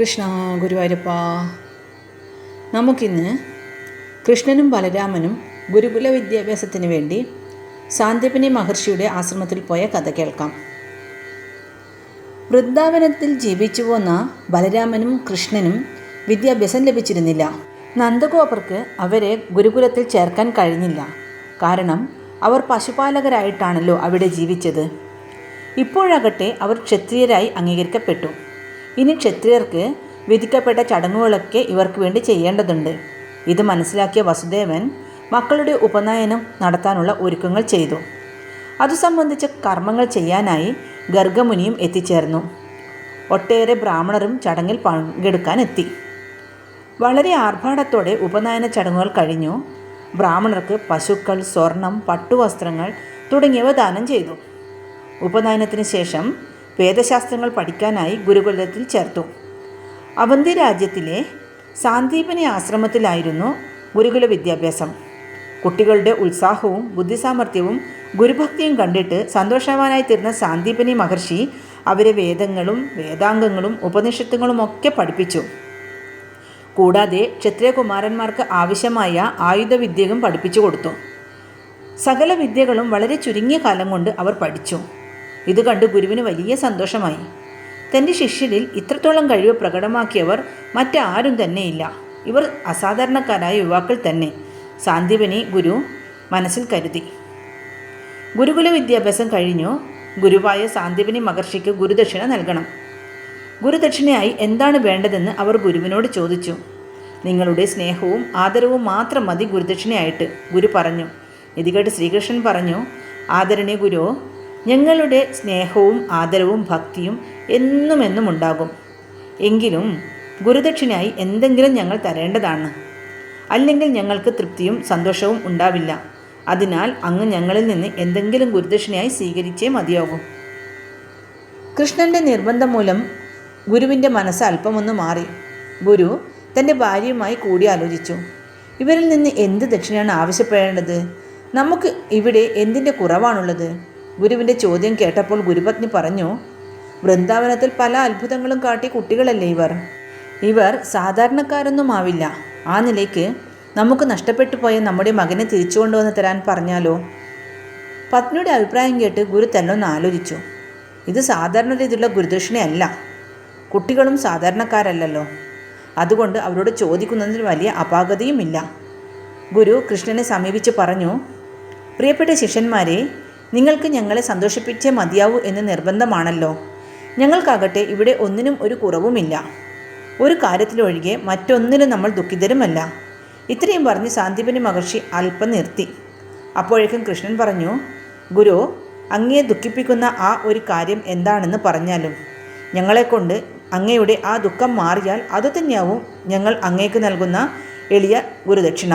കൃഷ്ണ ഗുരുവായൂരപ്പ. നമുക്കിന്ന് കൃഷ്ണനും ബലരാമനും ഗുരുകുല വിദ്യാഭ്യാസത്തിന് വേണ്ടി സാന്ദീപനി മഹർഷിയുടെ ആശ്രമത്തിൽ പോയ കഥ കേൾക്കാം. വൃന്ദാവനത്തിൽ ജീവിച്ചു പോന്ന ബലരാമനും കൃഷ്ണനും വിദ്യാഭ്യാസം ലഭിച്ചിരുന്നില്ല. നന്ദഗോപർക്ക് അവരെ ഗുരുകുലത്തിൽ ചേർക്കാൻ കഴിഞ്ഞില്ല. കാരണം അവർ പശുപാലകരായിട്ടാണല്ലോ അവിടെ ജീവിച്ചത്. ഇപ്പോഴാകട്ടെ അവർ ക്ഷത്രിയരായി അംഗീകരിക്കപ്പെട്ടു. ഇനി ക്ഷത്രിയർക്ക് വിധിക്കപ്പെട്ട ചടങ്ങുകളൊക്കെ ഇവർക്ക് വേണ്ടി ചെയ്യേണ്ടതുണ്ട്. ഇത് മനസ്സിലാക്കിയ വസുദേവൻ മക്കളുടെ ഉപനയനം നടത്താനുള്ള ഒരുക്കങ്ങൾ ചെയ്തു. അതു സംബന്ധിച്ച കർമ്മങ്ങൾ ചെയ്യാനായി ഗർഗമുനിയും എത്തിച്ചേർന്നു. ഒട്ടേറെ ബ്രാഹ്മണരും ചടങ്ങിൽ പങ്കെടുക്കാൻ എത്തി. വളരെ ആർഭാടത്തോടെ ഉപനയന ചടങ്ങുകൾ കഴിഞ്ഞു. ബ്രാഹ്മണർക്ക് പശുക്കൾ സ്വർണം പട്ടുവസ്ത്രങ്ങൾ തുടങ്ങിയവ ദാനം ചെയ്തു. ഉപനയനത്തിന് ശേഷം വേദശാസ്ത്രങ്ങൾ പഠിക്കാനായി ഗുരുകുലത്തിൽ ചേർത്തു. അവന്തി രാജ്യത്തിലെ സാന്ദീപനി ആശ്രമത്തിലായിരുന്നു ഗുരുകുല വിദ്യാഭ്യാസം. കുട്ടികളുടെ ഉത്സാഹവും ബുദ്ധിസാമർഥ്യവും ഗുരുഭക്തിയും കണ്ടിട്ട് സന്തോഷവാനായി തീർന്ന സാന്ദീപനി മഹർഷി അവരെ വേദങ്ങളും വേദാംഗങ്ങളും ഉപനിഷത്തുകളും ഒക്കെ പഠിപ്പിച്ചു. കൂടാതെ ക്ഷത്രിയകുമാരന്മാർക്ക് ആവശ്യമായ ആയുധവിദ്യകളും പഠിപ്പിച്ചു കൊടുത്തു. സകല വിദ്യകളും വളരെ ചുരുങ്ങിയ കാലം കൊണ്ട് അവർ പഠിച്ചു. ഇത് കണ്ട് ഗുരുവിന് വലിയ സന്തോഷമായി. തന്റെ ശിഷ്യരിൽ ഇത്രത്തോളം കഴിവ് പ്രകടമാക്കിയവർ മറ്റാരും തന്നെയില്ല. ഇവർ അസാധാരണക്കാരായ യുവാക്കൾ തന്നെ. സാന്ദീപനി ഗുരു മനസ്സിൽ കരുതി. ഗുരുകുല വിദ്യാഭ്യാസം കഴിഞ്ഞു. ഗുരുവായ സാന്ദീപനി മഹർഷിക്ക് ഗുരുദക്ഷിണ നൽകണം. ഗുരുദക്ഷിണയായി എന്താണ് വേണ്ടതെന്ന് അവർ ഗുരുവിനോട് ചോദിച്ചു. നിങ്ങളുടെ സ്നേഹവും ആദരവും മാത്രം മതി ഗുരുദക്ഷിണയായിട്ട് ഗുരു പറഞ്ഞു. ഇത് കേട്ട് ശ്രീകൃഷ്ണൻ പറഞ്ഞു ആദരണീയ ഗുരു ഞങ്ങളുടെ സ്നേഹവും ആദരവും ഭക്തിയും എന്നും എന്നും ഉണ്ടാകും എങ്കിലും ഗുരുദക്ഷിണയായി എന്തെങ്കിലും ഞങ്ങൾ തരേണ്ടതാണ്. അല്ലെങ്കിൽ ഞങ്ങൾക്ക് തൃപ്തിയും സന്തോഷവും ഉണ്ടാവില്ല. അതിനാൽ അങ്ങ് ഞങ്ങളിൽ നിന്ന് എന്തെങ്കിലും ഗുരുദക്ഷിണയായി സ്വീകരിച്ചേ മതിയാകും. കൃഷ്ണന്റെ നിർബന്ധം മൂലം ഗുരുവിന്റെ മനസ്സ് അല്പമൊന്ന് മാറി. ഗുരു തന്റെ ഭാര്യയുമായി കൂടിയാലോചിച്ചു. ഇവരിൽ നിന്ന് എന്ത് ദക്ഷിണയാണ് ആവശ്യപ്പെടേണ്ടത്? നമുക്ക് ഇവിടെ എന്തിന്റെ കുറവാണുള്ളത്? ഗുരുവിന്റെ ചോദ്യം കേട്ടപ്പോൾ ഗുരുപത്നി പറഞ്ഞു വൃന്ദാവനത്തിൽ പല അത്ഭുതങ്ങളും കാട്ടി കുട്ടികളല്ലേ ഇവർ? ഇവർ സാധാരണക്കാരൊന്നും ആവില്ല. ആ നിലയ്ക്ക് നമുക്ക് നഷ്ടപ്പെട്ടു പോയ നമ്മുടെ മകനെ തിരിച്ചു കൊണ്ടുവന്ന് തരാൻ പറഞ്ഞാലോ? പത്നിയുടെ അഭിപ്രായം കേട്ട് ഗുരു തന്നൊന്ന് ആലോചിച്ചു. ഇത് സാധാരണ രീതിയിലുള്ള ഗുരുദക്ഷിണയല്ല. കുട്ടികളും സാധാരണക്കാരല്ലല്ലോ. അതുകൊണ്ട് അവരോട് ചോദിക്കുന്നതിൽ വലിയ അപാകതയുമില്ല. ഗുരു കൃഷ്ണനെ സമീപിച്ച് പറഞ്ഞു പ്രിയപ്പെട്ട ശിഷ്യന്മാരെ നിങ്ങൾക്ക് ഞങ്ങളെ സന്തോഷിപ്പിച്ചേ മതിയാവൂ എന്ന് നിർബന്ധമാണല്ലോ. ഞങ്ങൾക്കാകട്ടെ ഇവിടെ ഒന്നിനും ഒരു കുറവുമില്ല. ഒരു കാര്യത്തിലൊഴികെ മറ്റൊന്നിനും നമ്മൾ ദുഃഖിതരുമല്ല. ഇത്രയും പറഞ്ഞ് സാന്ദീപനി മഹർഷി അല്പം നിർത്തി. അപ്പോഴേക്കും കൃഷ്ണൻ പറഞ്ഞു ഗുരു അങ്ങയെ ദുഃഖിപ്പിക്കുന്ന ആ ഒരു കാര്യം എന്താണെന്ന് പറഞ്ഞാലും ഞങ്ങളെക്കൊണ്ട് അങ്ങയുടെ ആ ദുഃഖം മാറിയാൽ അതുതന്നെയാവും ഞങ്ങൾ അങ്ങേക്ക് നൽകുന്ന എളിയ ഗുരുദക്ഷിണ.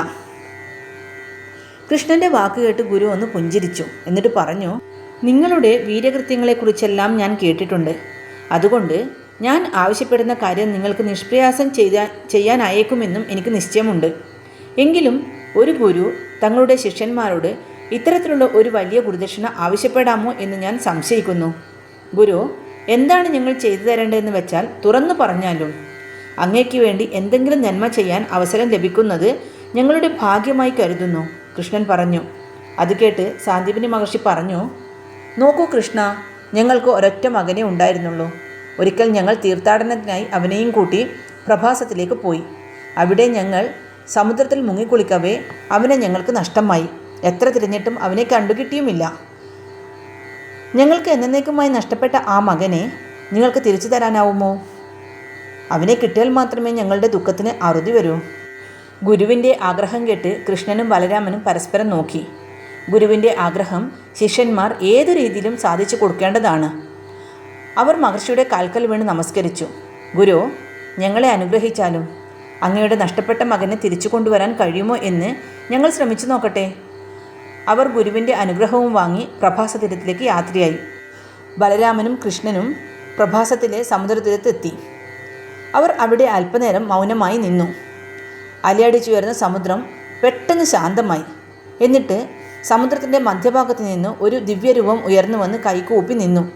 കൃഷ്ണന്റെ വാക്ക് കേട്ട് ഗുരു ഒന്ന് പുഞ്ചിരിച്ചു. എന്നിട്ട് പറഞ്ഞു നിങ്ങളുടെ വീരകൃത്യങ്ങളെക്കുറിച്ചെല്ലാം ഞാൻ കേട്ടിട്ടുണ്ട്. അതുകൊണ്ട് ഞാൻ ആവശ്യപ്പെടുന്ന കാര്യം നിങ്ങൾക്ക് നിഷ്പ്രയാസം ചെയ്താ ചെയ്യാനായേക്കുമെന്നും എനിക്ക് നിശ്ചയമുണ്ട്. എങ്കിലും ഒരു ഗുരു തങ്ങളുടെ ശിഷ്യന്മാരോട് ഇത്തരത്തിലുള്ള ഒരു വലിയ ഗുരുദക്ഷിണ ആവശ്യപ്പെടാമോ എന്ന് ഞാൻ സംശയിക്കുന്നു. ഗുരു എന്താണ് ഞങ്ങൾ ചെയ്തു തരേണ്ടതെന്ന് വെച്ചാൽ തുറന്നു പറഞ്ഞാലും അങ്ങയ്ക്ക് വേണ്ടി എന്തെങ്കിലും നന്മ ചെയ്യാൻ അവസരം ലഭിക്കുന്നത് ഞങ്ങളുടെ ഭാഗ്യമായി കരുതുന്നു. കൃഷ്ണൻ പറഞ്ഞു. അത് കേട്ട് സാന്ദീപിനി മഹർഷി പറഞ്ഞു നോക്കൂ കൃഷ്ണ ഞങ്ങൾക്ക് ഒരൊറ്റ മകനെ ഉണ്ടായിരുന്നുള്ളൂ. ഒരിക്കൽ ഞങ്ങൾ തീർത്ഥാടനത്തിനായി അവനെയും കൂട്ടി പ്രഭാസത്തിലേക്ക് പോയി. അവിടെ ഞങ്ങൾ സമുദ്രത്തിൽ മുങ്ങിക്കുളിക്കവേ അവനെ ഞങ്ങൾക്ക് നഷ്ടമായി. എത്ര തിരഞ്ഞിട്ടും അവനെ കണ്ടുകിട്ടിയുമില്ല. ഞങ്ങൾക്ക് എന്നേക്കുമായി നഷ്ടപ്പെട്ട ആ മകനെ നിങ്ങൾക്ക് തിരിച്ചു തരാനാവുമോ? അവനെ കിട്ടിയാൽ മാത്രമേ ഞങ്ങളുടെ ദുഃഖത്തിന് അറുതി വരൂ. ഗുരുവിന്റെ ആഗ്രഹം കേട്ട് കൃഷ്ണനും ബലരാമനും പരസ്പരം നോക്കി. ഗുരുവിന്റെ ആഗ്രഹം ശിഷ്യന്മാർ ഏതു രീതിയിലും സാധിച്ചു കൊടുക്കേണ്ടതാണ്. അവർ മഹർഷിയുടെ കാൽക്കൽ വീണ് നമസ്കരിച്ചു. ഗുരു ഞങ്ങളെ അനുഗ്രഹിച്ചാലും അങ്ങയുടെ നഷ്ടപ്പെട്ട മകനെ തിരിച്ചു കൊണ്ടുവരാൻ കഴിയുമോ എന്ന് ഞങ്ങൾ ശ്രമിച്ചു നോക്കട്ടെ. അവർ ഗുരുവിന്റെ അനുഗ്രഹവും വാങ്ങി പ്രഭാസ തീരത്തിലേക്ക് യാത്രയായി. ബലരാമനും കൃഷ്ണനും പ്രഭാസത്തിലെ സമുദ്രതീരത്തെത്തി. അവർ അവിടെ അല്പനേരം മൗനമായി നിന്നു. അലയടിച്ചുയർന്ന സമുദ്രം പെട്ടെന്ന് ശാന്തമായി. എന്നിട്ട് സമുദ്രത്തിന്റെ മധ്യഭാഗത്ത് നിന്ന് ഒരു ദിവ്യരൂപം ഉയർന്നു വന്ന് കൈകൂപ്പി നിന്നു.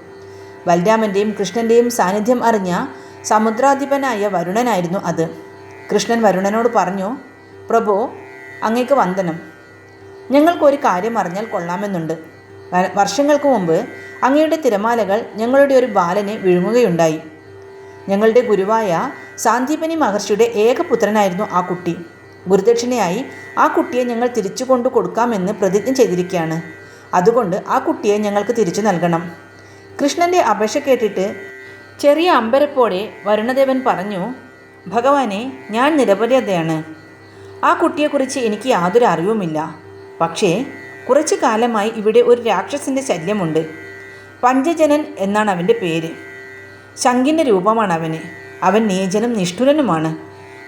ബലരാമന്റെയും കൃഷ്ണന്റെയും സാന്നിധ്യം അറിഞ്ഞ സമുദ്രാധിപനായ വരുണനായിരുന്നു അത്. കൃഷ്ണൻ വരുണനോട് പറഞ്ഞു പ്രഭു അങ്ങേക്ക് വന്ദനം. ഞങ്ങൾക്കൊരു കാര്യം അറിഞ്ഞാൽ കൊള്ളാമെന്നുണ്ട്. വർഷങ്ങൾക്ക് മുമ്പ് അങ്ങയുടെ തിരമാലകൾ ഞങ്ങളുടെ ഒരു ബാലനെ വിഴുങ്ങുകയുണ്ടായി. ഞങ്ങളുടെ ഗുരുവായ സാന്ദീപനി മഹർഷിയുടെ ഏകപുത്രനായിരുന്നു ആ കുട്ടി. ഗുരുദക്ഷിണയായി ആ കുട്ടിയെ ഞങ്ങൾ തിരിച്ചു കൊണ്ടു കൊടുക്കാമെന്ന് പ്രതിജ്ഞ ചെയ്തിരിക്കുകയാണ്. അതുകൊണ്ട് ആ കുട്ടിയെ ഞങ്ങൾക്ക് തിരിച്ചു നൽകണം. കൃഷ്ണന്റെ അപേക്ഷ കേട്ടിട്ട് ചെറിയ അമ്പരപ്പോടെ വരുണദേവൻ പറഞ്ഞു ഭഗവാനെ ഞാൻ നിരപരാധയാണ് ആ കുട്ടിയെക്കുറിച്ച് എനിക്ക് യാതൊരു അറിവുമില്ല. പക്ഷേ കുറച്ചു കാലമായി ഇവിടെ ഒരു രാക്ഷസിന്റെ ശല്യമുണ്ട്. പഞ്ചജനൻ എന്നാണ് അവന്റെ പേര്. ശങ്കിന്റെ രൂപമാണ് അവന്. അവൻ നീചനും നിഷ്ഠുരനുമാണ്.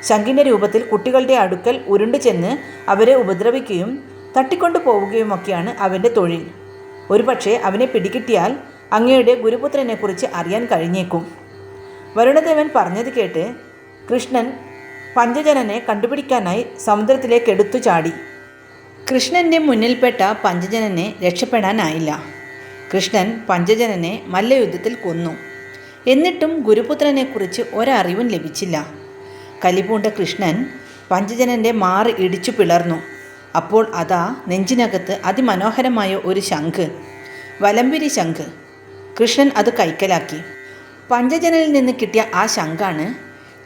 ശങ്കിന്റെ രൂപത്തിൽ കുട്ടികളുടെ അടുക്കൽ ഉരുണ്ടു ചെന്ന് അവരെ ഉപദ്രവിക്കുകയും തട്ടിക്കൊണ്ടു പോവുകയുമൊക്കെയാണ് അവന്റെ തൊഴിൽ. ഒരുപക്ഷെ അവനെ പിടികിട്ടിയാൽ അങ്ങയുടെ ഗുരുപുത്രനെക്കുറിച്ച് അറിയാൻ കഴിഞ്ഞേക്കും. വരുണദേവൻ പറഞ്ഞത് കേട്ട് കൃഷ്ണൻ പഞ്ചജനനെ കണ്ടുപിടിക്കാനായി സമുദ്രത്തിലേക്ക് എടുത്തു ചാടി. കൃഷ്ണന്റെ മുന്നിൽപ്പെട്ട പഞ്ചജനനെ രക്ഷപ്പെടാനായില്ല. കൃഷ്ണൻ പഞ്ചജനനെ മല്ലയുദ്ധത്തിൽ കൊന്നു. എന്നിട്ടും ഗുരുപുത്രനെക്കുറിച്ച് ഒരറിവും ലഭിച്ചില്ല. കലിപൂണ്ട കൃഷ്ണൻ പഞ്ചജനന്റെ മാറി ഇടിച്ചു പിളർന്നു. അപ്പോൾ അതാ നെഞ്ചിനകത്ത് അതിമനോഹരമായ ഒരു ശംഖ്. വലമ്പിരി ശംഖ്. കൃഷ്ണൻ അത് കൈക്കലാക്കി. പഞ്ചജനനിൽ നിന്ന് കിട്ടിയ ആ ശംഖാണ്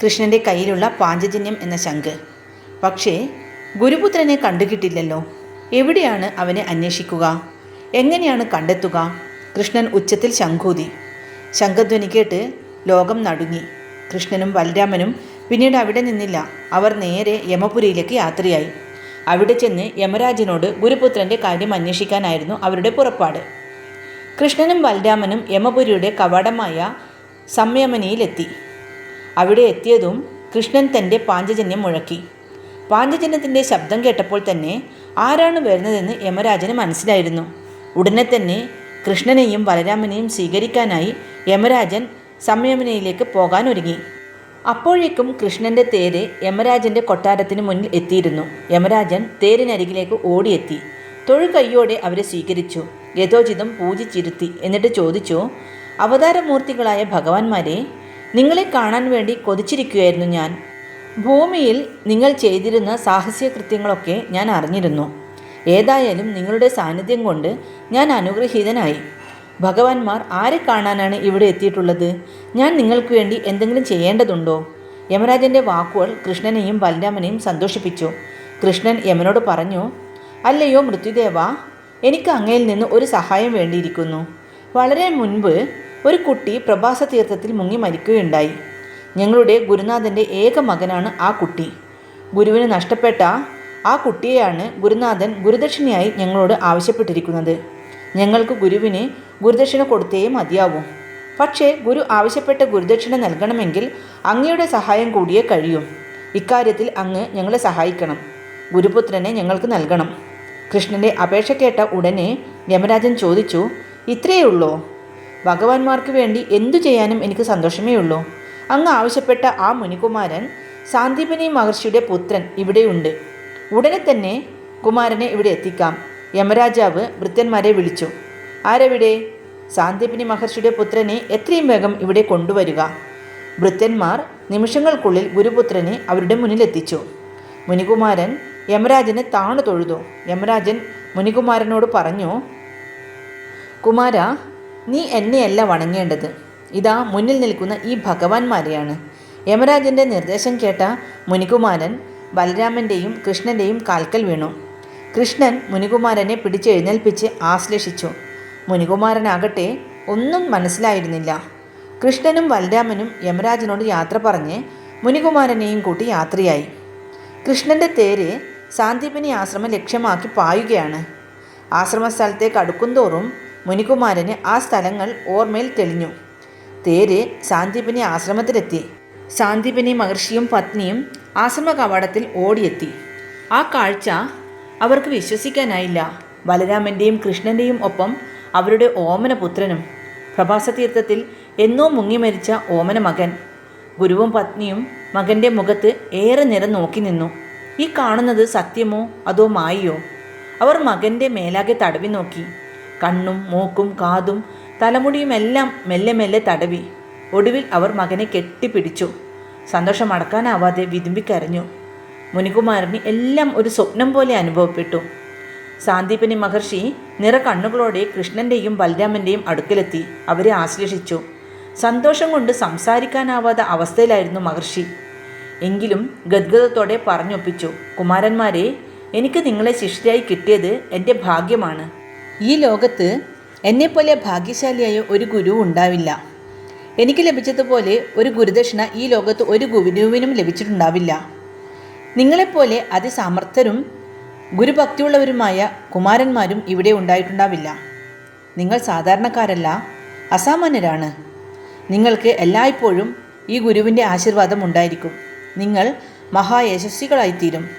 കൃഷ്ണന്റെ കയ്യിലുള്ള പാഞ്ചജന്യം എന്ന ശംഖ്. പക്ഷേ ഗുരുപുത്രനെ കണ്ടുകിട്ടില്ലല്ലോ. എവിടെയാണ് അവനെ അന്വേഷിക്കുക? എങ്ങനെയാണ് കണ്ടെത്തുക? കൃഷ്ണൻ ഉച്ചത്തിൽ ശംഖൂതി. ശംഖധ്വനി കേട്ട് ലോകം നടുങ്ങി. കൃഷ്ണനും ബലരാമനും പിന്നീട് അവിടെ നിന്നില്ല. അവർ നേരെ യമപുരിയിലേക്ക് യാത്രയായി. അവിടെ ചെന്ന് യമരാജനോട് ഗുരുപുത്രന്റെ കാര്യം അന്വേഷിക്കാനായിരുന്നു അവരുടെ പുറപ്പാട്. കൃഷ്ണനും ബലരാമനും യമപുരിയുടെ കവാടമായ സംയമനിയിലെത്തി. അവിടെ എത്തിയതും കൃഷ്ണൻ തന്റെ പാഞ്ചജന്യം മുഴക്കി. പാഞ്ചജന്യത്തിന്റെ ശബ്ദം കേട്ടപ്പോൾ തന്നെ ആരാണ് വരുന്നതെന്ന് യമരാജന് മനസ്സിലായിരുന്നു. ഉടനെ തന്നെ കൃഷ്ണനെയും ബലരാമനെയും സ്വീകരിക്കാനായി യമരാജൻ സംയമനയിലേക്ക് പോകാൻ ഒരുങ്ങി അപ്പോഴേക്കും കൃഷ്ണന്റെ തേര് യമരാജന്റെ കൊട്ടാരത്തിന് മുന്നിൽ എത്തിയിരുന്നു. യമരാജൻ തേരിനരികിലേക്ക് ഓടിയെത്തി. തൊഴുകൈയോടെ അവരെ സ്വീകരിച്ചു. യഥോചിതം പൂജിച്ചിരുത്തി. എന്നിട്ട് ചോദിച്ചു അവതാരമൂർത്തികളായ ഭഗവാന്മാരെ നിങ്ങളെ കാണാൻ വേണ്ടി കൊതിച്ചിരിക്കുകയായിരുന്നു ഞാൻ. ഭൂമിയിൽ നിങ്ങൾ ചെയ്തിരുന്ന സാഹസ്യകൃത്യങ്ങളൊക്കെ ഞാൻ അറിഞ്ഞിരുന്നു. ഏതായാലും നിങ്ങളുടെ സാന്നിധ്യം കൊണ്ട് ഞാൻ അനുഗ്രഹീതനായി. ഭഗവാന്മാർ ആരെ കാണാനാണ് ഇവിടെ എത്തിയിട്ടുള്ളത്? ഞാൻ നിങ്ങൾക്ക് വേണ്ടി എന്തെങ്കിലും ചെയ്യേണ്ടതുണ്ടോ? യമരാജന്റെ വാക്കുകൾ കൃഷ്ണനെയും ബലരാമനെയും സന്തോഷിപ്പിച്ചു. കൃഷ്ണൻ യമനോട് പറഞ്ഞു അല്ലയോ മൃത്യുദേവ എനിക്ക് അങ്ങയിൽ നിന്ന് ഒരു സഹായം വേണ്ടിയിരിക്കുന്നു. വളരെ മുൻപ് ഒരു കുട്ടി പ്രഭാസ തീർത്ഥത്തിൽ മുങ്ങി മരിക്കുകയുണ്ടായി. ഞങ്ങളുടെ ഗുരുനാഥന്റെ ഏക മകനാണ് ആ കുട്ടി. ഗുരുവിന് നഷ്ടപ്പെട്ട ആ കുട്ടിയെയാണ് ഗുരുനാഥൻ ഗുരുദക്ഷിണയായി ഞങ്ങളോട് ആവശ്യപ്പെട്ടിരിക്കുന്നത്. ഞങ്ങൾക്ക് ഗുരുവിന് ഗുരുദക്ഷിണ കൊടുത്തേ മതിയാവൂ. പക്ഷേ ഗുരു ആവശ്യപ്പെട്ട ഗുരുദക്ഷിണ നൽകണമെങ്കിൽ അങ്ങയുടെ സഹായം കൂടിയേ കഴിയും. ഇക്കാര്യത്തിൽ അങ്ങ് ഞങ്ങളെ സഹായിക്കണം. ഗുരുപുത്രനെ ഞങ്ങൾക്ക് നൽകണം. കൃഷ്ണന്റെ അപേക്ഷ കേട്ട ഉടനെ യമരാജൻ ചോദിച്ചു ഇത്രയേ ഉള്ളോ ഭഗവാന്മാർക്ക് വേണ്ടി എന്തു ചെയ്യാനും എനിക്ക് സന്തോഷമേ ഉള്ളൂ അങ്ങ് ആവശ്യപ്പെട്ട ആ മുനികുമാരൻ സാന്ദീപനി മഹർഷിയുടെ പുത്രൻ ഇവിടെയുണ്ട്. ഉടനെ തന്നെ കുമാരനെ ഇവിടെ എത്തിക്കാം. യമരാജാവ് ഭൃത്യന്മാരെ വിളിച്ചു. ആരെവിടെ? സാന്ദീപിനി മഹർഷിയുടെ പുത്രനെ എത്രയും വേഗം ഇവിടെ കൊണ്ടുവരിക. ഭൃത്യന്മാർ നിമിഷങ്ങൾക്കുള്ളിൽ ഗുരുപുത്രനെ അവരുടെ മുന്നിലെത്തിച്ചു മുനികുമാരൻ യമരാജനെ താണു തൊഴുതു. യമരാജൻ മുനികുമാരനോട് പറഞ്ഞു കുമാര നീ എന്നെയല്ല വണങ്ങേണ്ടത്. ഇതാ മുന്നിൽ നിൽക്കുന്ന ഈ ഭഗവാന്മാരെയാണ്. യമരാജന്റെ നിർദ്ദേശം കേട്ട മുനികുമാരൻ ബലരാമന്റെയും കൃഷ്ണന്റെയും കാൽക്കൽ വീണു. കൃഷ്ണൻ മുനികുമാരനെ പിടിച്ചെഴുന്നേൽപ്പിച്ച് ആശ്ലേഷിച്ചു. മുനികുമാരനാകട്ടെ ഒന്നും മനസ്സിലായിരുന്നില്ല. കൃഷ്ണനും ബലരാമനും യമരാജനോട് യാത്ര പറഞ്ഞ് മുനികുമാരനെയും കൂട്ടി യാത്രയായി. കൃഷ്ണന്റെ തേര് സാന്ദീപനി ആശ്രമം ലക്ഷ്യമാക്കി പായുകയാണ്. ആശ്രമ സ്ഥലത്തേക്ക് അടുക്കുംതോറും മുനികുമാരന് ആ സ്ഥലങ്ങൾ ഓർമ്മയിൽ തെളിഞ്ഞു. തേര് സാന്ദീപനി ആശ്രമത്തിലെത്തി. സാന്ദീപനി മഹർഷിയും പത്നിയും ആശ്രമ കവാടത്തിൽ ഓടിയെത്തി. ആ കാഴ്ച അവർക്ക് വിശ്വസിക്കാനായില്ല. ബലരാമന്റെയും കൃഷ്ണന്റെയും ഒപ്പം അവരുടെ ഓമനപുത്രനും. പ്രഭാസതീർത്ഥത്തിൽ എന്നോ മുങ്ങി മരിച്ച ഓമന മകൻ ഗുരുവും പത്നിയും മകന്റെ മുഖത്ത് ഏറെ നേരം നോക്കി നിന്നു. ഈ കാണുന്നത് സത്യമോ അതോ മായിയോ? അവർ മകന്റെ മേലാകെ തടവി നോക്കി. കണ്ണും മൂക്കും കാതും തലമുടിയുമെല്ലാം മെല്ലെ മെല്ലെ തടവി. ഒടുവിൽ അവർ മകനെ കെട്ടിപ്പിടിച്ചു. സന്തോഷം അടക്കാനാവാതെ വിതുമ്പിക്കരഞ്ഞു. മുനികുമാരന് എല്ലാം ഒരു സ്വപ്നം പോലെ അനുഭവപ്പെട്ടു. സാന്ദീപനി മഹർഷി നിറ കണ്ണുകളോടെ കൃഷ്ണന്റെയും ബലരാമന്റെയും അടുക്കലെത്തി. അവരെ ആശ്ലേഷിച്ചു. സന്തോഷം കൊണ്ട് സംസാരിക്കാനാവാത്ത അവസ്ഥയിലായിരുന്നു മഹർഷി. എങ്കിലും ഗദ്ഗതത്തോടെ പറഞ്ഞൊപ്പിച്ചു കുമാരന്മാരെ എനിക്ക് നിങ്ങളെ ശിഷ്യരായി കിട്ടിയത് എന്റെ ഭാഗ്യമാണ്. ഈ ലോകത്ത് എന്നെപ്പോലെ ഭാഗ്യശാലിയായ ഒരു ഗുരു ഉണ്ടാവില്ല. എനിക്ക് ലഭിച്ചതുപോലെ ഒരു ഗുരുദക്ഷിണ ഈ ലോകത്ത് ഒരു ഗുരുവിനും ലഭിച്ചിട്ടുണ്ടാവില്ല. നിങ്ങളെപ്പോലെ അതിസാമർത്ഥരും ഗുരുഭക്തിയുള്ളവരുമായ കുമാരന്മാരും ഇവിടെ ഉണ്ടായിട്ടുണ്ടാവില്ല. നിങ്ങൾ സാധാരണക്കാരല്ല അസാമാന്യരാണ്. നിങ്ങൾക്ക് എല്ലായ്പ്പോഴും ഈ ഗുരുവിന്റെ ആശീർവാദം ഉണ്ടായിരിക്കും. നിങ്ങൾ മഹായശസ്വികളായിത്തീരും.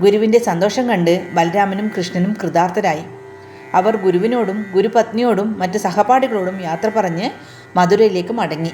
ഗുരുവിന്റെ സന്തോഷം കണ്ട് ബലരാമനും കൃഷ്ണനും കൃതാർത്ഥരായി. അവർ ഗുരുവിനോടും ഗുരുപത്നിയോടും മറ്റ് സഹപാഠികളോടും യാത്ര പറഞ്ഞ് മധുരയിലേക്ക് മടങ്ങി.